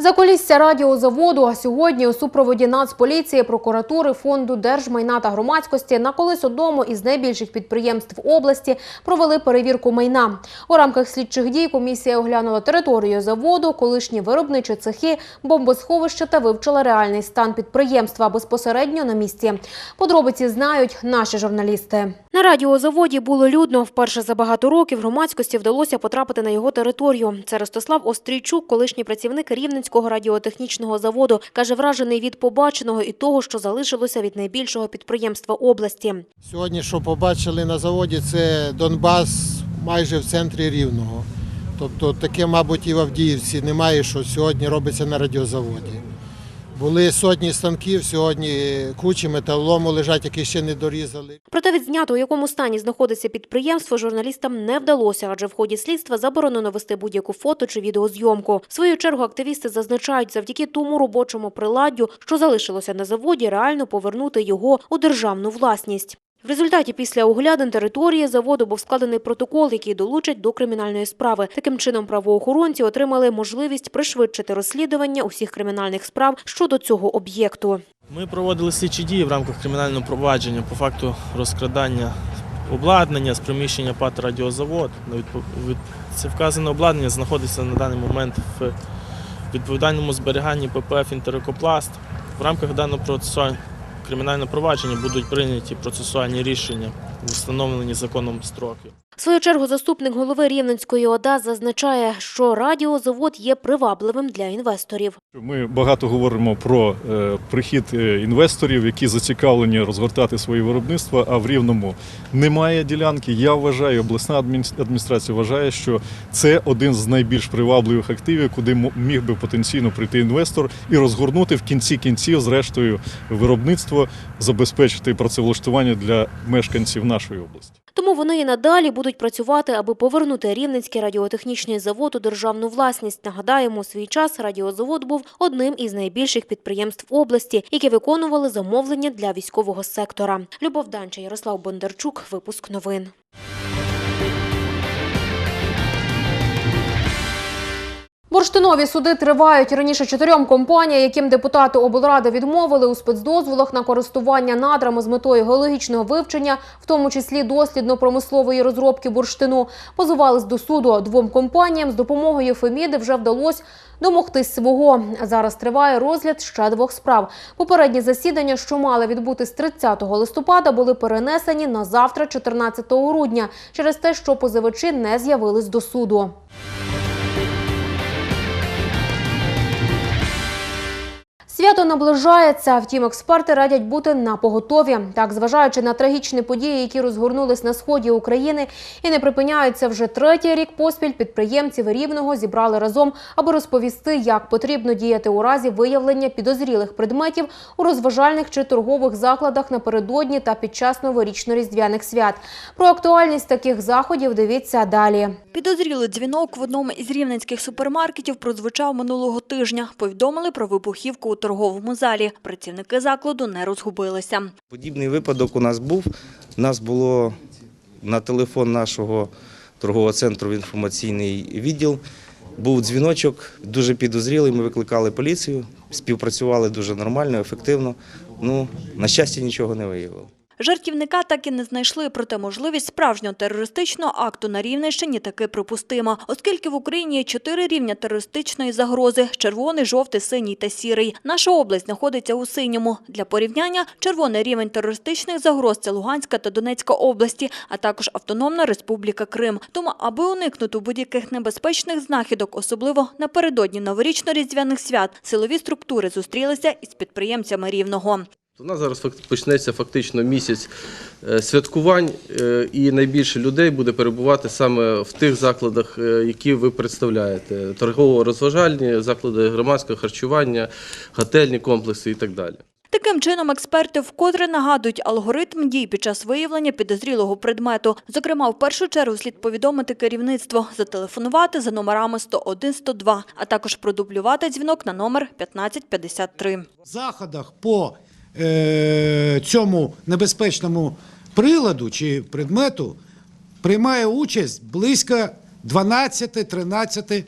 Закулісся радіозаводу а сьогодні у супроводі Нацполіції, прокуратури, фонду держмайна та громадськості на колись одному із найбільших підприємств області провели перевірку майна. У рамках слідчих дій комісія оглянула територію заводу, колишні виробничі цехи, бомбосховище та вивчила реальний стан підприємства безпосередньо на місці. Подробиці знають наші журналісти. На радіозаводі було людно. Вперше за багато років громадськості вдалося потрапити на його територію. Це Ростислав Острійчук, колишній працівник Рівненського радіотехнічного заводу, каже, вражений від побаченого і того, що залишилося від найбільшого підприємства області. Сьогодні, що побачили на заводі, це Донбас майже в центрі Рівного. Тобто таке, мабуть, і в Авдіївці немає, що сьогодні робиться на радіозаводі. Були сотні станків, сьогодні кучі металолому лежать, які ще не дорізали. Проте відзнято, у якому стані знаходиться підприємство, журналістам не вдалося, адже в ході слідства заборонено вести будь-яку фото чи відеозйомку. В свою чергу активісти зазначають, завдяки тому робочому приладдю, що залишилося на заводі, реально повернути його у державну власність. В результаті після оглядин території заводу був складений протокол, який долучать до кримінальної справи. Таким чином, правоохоронці отримали можливість пришвидшити розслідування усіх кримінальних справ щодо цього об'єкту. Ми проводили слідчі дії в рамках кримінального провадження по факту розкрадання обладнання з приміщення ПАТ Радіозавод. Це вказане обладнання знаходиться на даний момент в відповідальному зберіганні ППФ «Інтерекопласт». В рамках даного процесуального кримінального провадження будуть прийняті процесуальні рішення, встановлені законом строки. В свою чергу заступник голови Рівненської ОДА зазначає, що радіозавод є привабливим для інвесторів. Ми багато говоримо про е, прихід е, інвесторів, які зацікавлені розгортати свої виробництва. А в рівному немає ділянки. Я вважаю, обласна адмін- адміністрація вважає, що це один з найбільш привабливих активів, куди міг би потенційно прийти інвестор і розгорнути в кінці кінців, зрештою, виробництво, забезпечити працевлаштування для мешканців нашої області. Тому вони і надалі будуть працювати, аби повернути Рівненський радіотехнічний завод у державну власність. Нагадаємо, у свій час радіозавод був одним із найбільших підприємств області, які виконували замовлення для військового сектора. Любов Данча, Ярослав Бондарчук. Випуск новин. Бурштинові суди тривають раніше чотирьом компаніям, яким депутати облради відмовили у спецдозволах на користування надрами з метою геологічного вивчення, в тому числі дослідно-промислової розробки бурштину, позивались до суду. Двом компаніям з допомогою Феміди вже вдалося домогтись свого. Зараз триває розгляд ще двох справ. Попередні засідання, що мали відбутись 30 листопада, були перенесені на завтра, 14 грудня, через те, що позивачі не з'явились до суду. Свято наближається, втім, експерти радять бути на поготові. Так, зважаючи на трагічні події, які розгорнулись на сході України і не припиняються вже третій рік поспіль, підприємців Рівного зібрали разом, аби розповісти, як потрібно діяти у разі виявлення підозрілих предметів у розважальних чи торгових закладах напередодні та під час новорічно-різдвяних свят. Про актуальність таких заходів дивіться далі. Підозрілий дзвінок в одному із рівненських супермаркетів прозвучав минулого тижня. Повідомили про вибухівку у торговому залі. Працівники закладу не розгубилися. Подібний випадок у нас був. У нас було на телефон нашого торгового центру інформаційний відділ. Був дзвіночок, дуже підозрілий. Ми викликали поліцію, співпрацювали дуже нормально, ефективно. Ну, на щастя, нічого не виявили. Жартівника так і не знайшли, проте можливість справжнього терористичного акту на Рівненщині таки припустима, оскільки в Україні є чотири рівня терористичної загрози – червоний, жовтий, синій та сірий. Наша область знаходиться у синьому. Для порівняння – червоний рівень терористичних загроз – це Луганська та Донецька області, а також Автономна Республіка Крим. Тому, аби уникнути будь-яких небезпечних знахідок, особливо напередодні новорічно-різдвяних свят, силові структури зустрілися із підприємцями Рівного. У нас зараз почнеться фактично місяць е, святкувань, е, і найбільше людей буде перебувати саме в тих закладах, е, які ви представляєте: торгово-розважальні заклади громадського харчування, готельні комплекси і так далі. Таким чином, експерти вкотре нагадують алгоритм дій під час виявлення підозрілого предмету. Зокрема, в першу чергу слід повідомити керівництво, зателефонувати за номерами 101 102, а також продублювати дзвінок на номер 1553. В заходах по цьому небезпечному приладу чи предмету приймає участь близько 12-13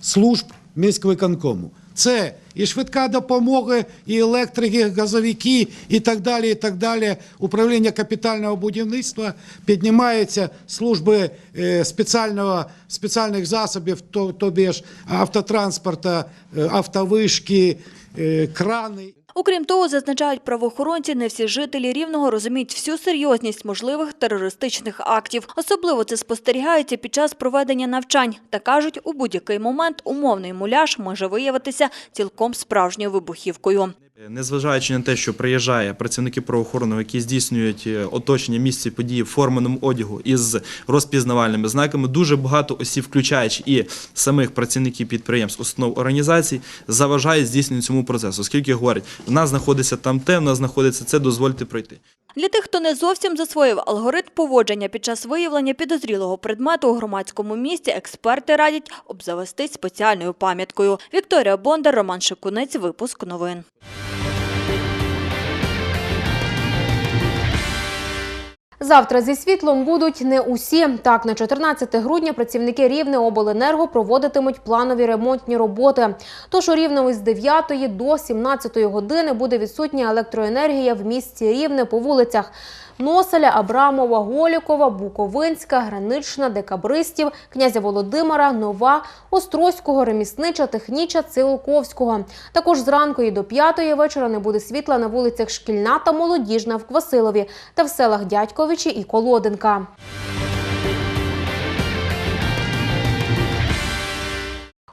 служб міськвиконкому. Це і швидка допомога, і електрики, і газовики, і так далі. і так далі. Управління капітального будівництва піднімаються служби е, спеціального, спеціальних засобів, то, тобі ж автотранспорта, е, автовишки, е, крани. Окрім того, зазначають правоохоронці, не всі жителі Рівного розуміють всю серйозність можливих терористичних актів. Особливо це спостерігається під час проведення навчань. Та кажуть, у будь-який момент умовний муляж може виявитися цілком справжньою вибухівкою. Незважаючи на те, що приїжджає працівники правоохорони, які здійснюють е, оточення місця події в форменому одягу із розпізнавальними знаками, дуже багато осіб, включаючи і самих працівників підприємств, установ організацій, заважають здійсненню цьому процесу, оскільки говорять, в нас знаходиться там те, в нас знаходиться це, дозвольте пройти. Для тих, хто не зовсім засвоїв алгоритм поводження під час виявлення підозрілого предмету у громадському місці, експерти радять обзавестись спеціальною пам'яткою. Вікторія Бондар, Роман Шикунець, випуск новин. Завтра зі світлом будуть не усі. Так, на 14 грудня працівники Рівнеобленерго проводитимуть планові ремонтні роботи. Тож у Рівному з 9 до 17 години буде відсутня електроенергія в місті Рівне по вулицях Носеля, Абрамова, Голікова, Буковинська, Гранична, Декабристів, князя Володимира, Нова, Острозького, Реміснича, Техніча, Цилковського. Також зранку і до п'ятої вечора не буде світла на вулицях Шкільна та Молодіжна в Квасилові та в селах Дядьковичі і Колоденка.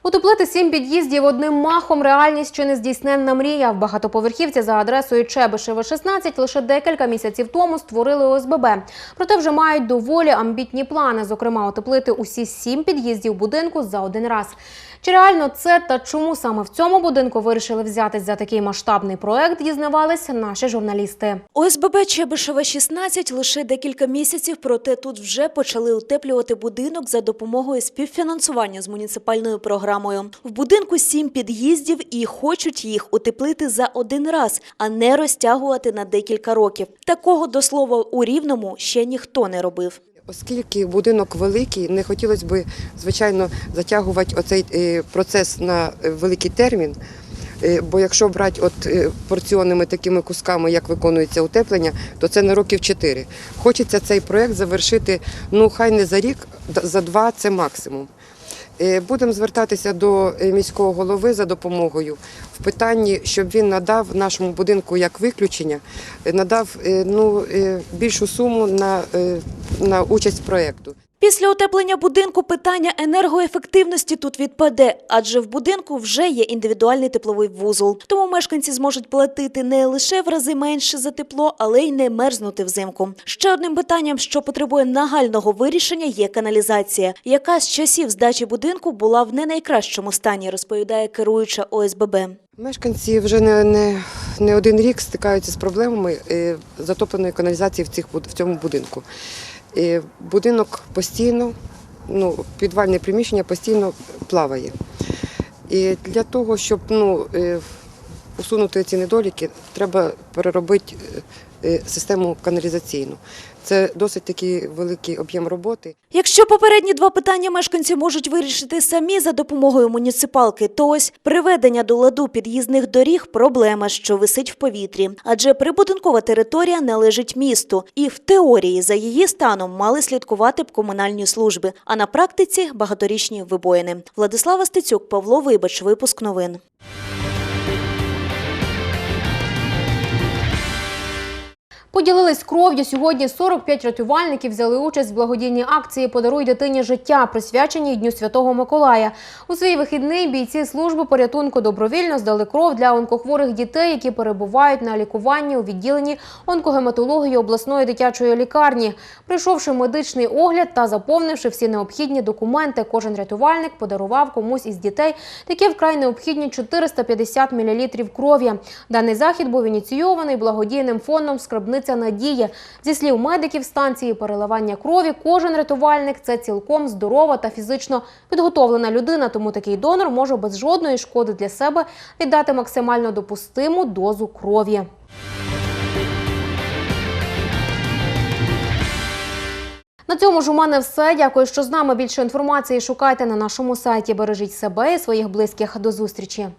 Утеплити сім під'їздів одним махом реальність чи нездійсненна мрія. В багатоповерхівці за адресою Чебишева 16 лише декілька місяців тому створили ОСББ. Проте вже мають доволі амбітні плани, зокрема, утеплити усі сім під'їздів будинку за один раз. Чи реально це та чому саме в цьому будинку вирішили взятись за такий масштабний проект, дізнавалися наші журналісти. ОСББ Чебишева 16 лише декілька місяців, проте тут вже почали утеплювати будинок за допомогою співфінансування з муніципальною програмою. В будинку сім під'їздів і хочуть їх утеплити за один раз, а не розтягувати на декілька років. Такого до слова у Рівному ще ніхто не робив. Оскільки будинок великий, не хотілося б, звичайно, затягувати оцей е, процес на е, великий термін. Е, Бо якщо брати от порціонними такими кусками, як виконується утеплення, то це на років 4. Хочеться цей проєкт завершити, ну хай не за рік, за два це максимум. Е, Будемо звертатися до е, міського голови за допомогою в питанні, щоб він надав нашому будинку як виключення, е, надав ну, більшу суму на, на участь проєкту. Після утеплення будинку питання енергоефективності тут відпаде, адже в будинку вже є індивідуальний тепловий вузол. Тому мешканці зможуть платити не лише в рази менше за тепло, але й не мерзнути взимку. Ще одним питанням, що потребує нагального вирішення, є каналізація, яка з часів здачі будинку була в не найкращому стані, розповідає керуюча ОСББ. Мешканці вже не, не, не один рік стикаються з проблемами е, затопленої каналізації в, цих, в цьому будинку. Е, Будинок постійно, ну, підвальне приміщення постійно плаває. І для того, щоб ну, е, усунути ці недоліки, треба переробити е, е, систему каналізаційну. Це досить такий великий об'єм роботи. Якщо попередні два питання мешканці можуть вирішити самі за допомогою муніципалки, то ось приведення до ладу під'їзних доріг проблема, що висить в повітрі. Адже прибудинкова територія належить місту, і в теорії за її станом мали слідкувати б комунальні служби, а на практиці багаторічні вибоїни. Владислава Стецюк, Павло Вибач, випуск новин. Поділились кров'ю. Сьогодні 45 рятувальників взяли участь в благодійній акції Подаруй дитині життя, присвяченій Дню Святого Миколая. У свій вихідний бійці служби порятунку добровільно здали кров для онкохворих дітей, які перебувають на лікуванні у відділенні онкогематології обласної дитячої лікарні. Прийшовши медичний огляд та заповнивши всі необхідні документи, кожен рятувальник подарував комусь із дітей такі вкрай необхідні 450 мл крові. Даний захід був ініційований благодійним фондом Скарбниця надії. Зі слів медиків станції переливання крові, кожен рятувальник це цілком здорова та фізично підготовлена людина, тому такий донор може без жодної шкоди для себе віддати максимально допустиму дозу крові. На цьому ж у мене все. Дякую, що з нами. Більше інформації шукайте на нашому сайті. Бережіть себе і своїх близьких. До зустрічі.